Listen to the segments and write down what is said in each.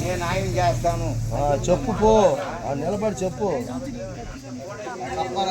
నేను ఆయన చేస్తాను. చెప్పు పో. ఆ నిలబడి చెప్పు. రామవా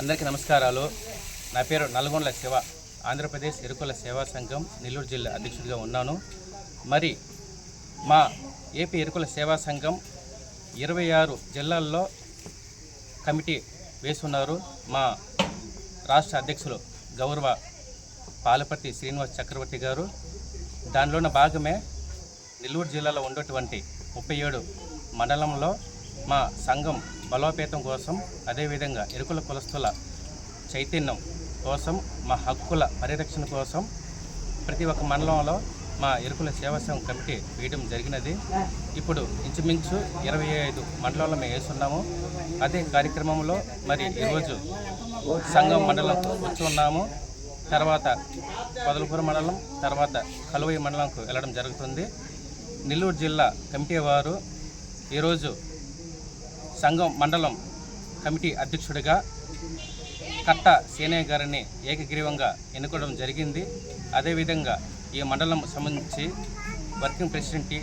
అందరికీ నమస్కారాలు. నా పేరు నల్గొండల శివ. ఆంధ్రప్రదేశ్ ఎరుకుల సేవా సంఘం నెల్లూరు జిల్లా అధ్యక్షుడిగా ఉన్నాను. మరి మా ఏపీ ఎరుకుల సేవా సంఘం ఇరవై ఆరు జిల్లాల్లో కమిటీ వేసున్నారు. మా రాష్ట్ర అధ్యక్షులు గౌరవ పాలపర్తి శ్రీనివాస్ చక్రవర్తి గారు. దానిలోన భాగమే నెల్లూరు జిల్లాలో ఉన్నటువంటి ముప్పై ఏడు మండలంలో మా సంఘం బలోపేతం కోసం అదేవిధంగా ఎరుకుల కులస్తుల చైతన్యం కోసం మా హక్కుల పరిరక్షణ కోసం ప్రతి ఒక్క మండలంలో మా ఎరుకుల సేవా సంఘం కమిటీ వేయడం జరిగినది. ఇప్పుడు ఇంచుమించు ఇరవై ఐదు మండలాల్లో మేము వేస్తున్నాము. అదే కార్యక్రమంలో మరి ఈరోజు సంఘం మండలం కూర్చున్నాము. తర్వాత పొదలపూర మండలం తర్వాత కలువై మండలంకు వెళ్ళడం జరుగుతుంది. నెల్లూరు జిల్లా కమిటీ వారు ఈరోజు సంఘం మండలం కమిటీ అధ్యక్షుడిగా కట్ట సేనయ్య గారిని ఏకగ్రీవంగా ఎన్నుకోవడం జరిగింది. అదేవిధంగా ఈ మండలం సంబంధించి వర్కింగ్ ప్రెసిడెంట్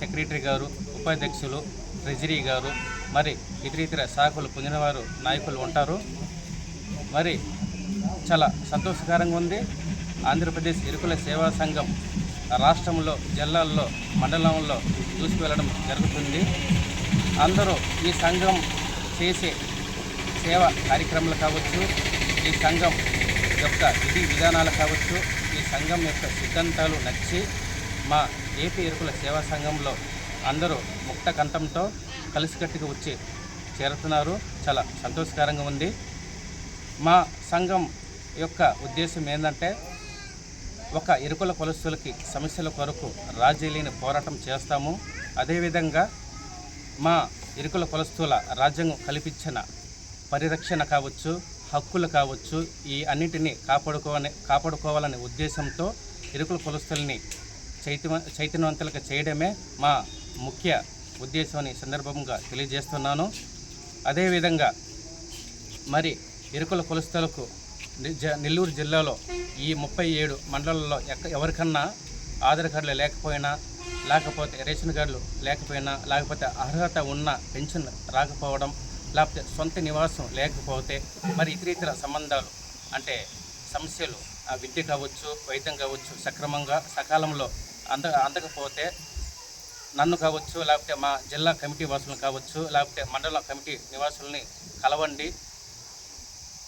సెక్రటరీ గారు ఉపాధ్యక్షులు ట్రెజరీ గారు మరి ఇతర ఇతర శాఖలు పొందినవారు నాయకులు ఉంటారు. మరి చాలా సంతోషకరంగా ఉంది. ఆంధ్రప్రదేశ్ ఇరుకుల సేవా సంఘం రాష్ట్రంలో జిల్లాల్లో మండలంలో దూసుకువెళ్ళడం జరుగుతుంది. అందరూ ఈ సంఘం చేసే సేవ కార్యక్రమాలు కావచ్చు ఈ సంఘం యొక్క విధి విధానాలు కావచ్చు ఈ సంఘం యొక్క సిద్ధాంతాలు నచ్చి మా ఏపీ ఎరుకుల సేవా సంఘంలో అందరూ ముక్త కంఠంతో కలిసికట్టుగా వచ్చి చేరుతున్నారు. చాలా సంతోషకరంగా ఉంది. మా సంఘం యొక్క ఉద్దేశం ఏంటంటే ఒక ఇరుకుల కులస్తులకి సమస్యల కొరకు రాజీ లేని పోరాటం చేస్తాము. అదేవిధంగా మా ఇరుకుల కులస్తుల రాజ్యాంగం కల్పించిన పరిరక్షణ కావచ్చు హక్కులు కావచ్చు ఈ అన్నిటిని కాపాడుకోవాలని కాపాడుకోవాలనే ఉద్దేశంతో ఇరుకుల కులస్తుల్ని చైతన్య చైతన్యవంతులుగా చేయడమే మా ముఖ్య ఉద్దేశం అని సందర్భంగా తెలియజేస్తున్నాను. అదేవిధంగా మరి ఇరుకుల కులస్తులకు జ- నెల్లూరు జిల్లాలో ఈ ముప్పై ఏడు మండలాల్లో ఎక్క ఎవరికన్నా ఆధార్ కార్డులు లేకపోయినా లేకపోతే రేషన్ కార్డులు లేకపోయినా లేకపోతే అర్హత ఉన్న పెన్షన్ రాకపోవడం లేకపోతే సొంత నివాసం లేకపోతే మరి ఇతర ఇతర సంబంధాలు అంటే సమస్యలు ఆ విద్య కావచ్చు వైద్యం కావచ్చు సక్రమంగా సకాలంలో అంద అందకపోతే నన్ను కావచ్చు లేకపోతే మా జిల్లా కమిటీ వాసులను కావచ్చు లేకపోతే మండల కమిటీ నివాసుల్ని కలవండి.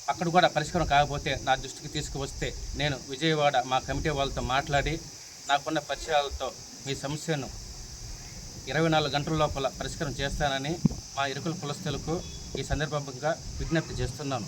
అక్కడ కూడా పరిష్కారం కాకపోతే నా దృష్టికి తీసుకువస్తే నేను విజయవాడ మా కమిటీ వాళ్ళతో మాట్లాడి నాకున్న పరిచయాలతో మీ సమస్యను ఇరవై నాలుగు గంటల లోపల పరిష్కారం చేస్తానని మా ఇరుకుల కులస్తులకు ఈ సందర్భంగా విజ్ఞప్తి చేస్తున్నాను.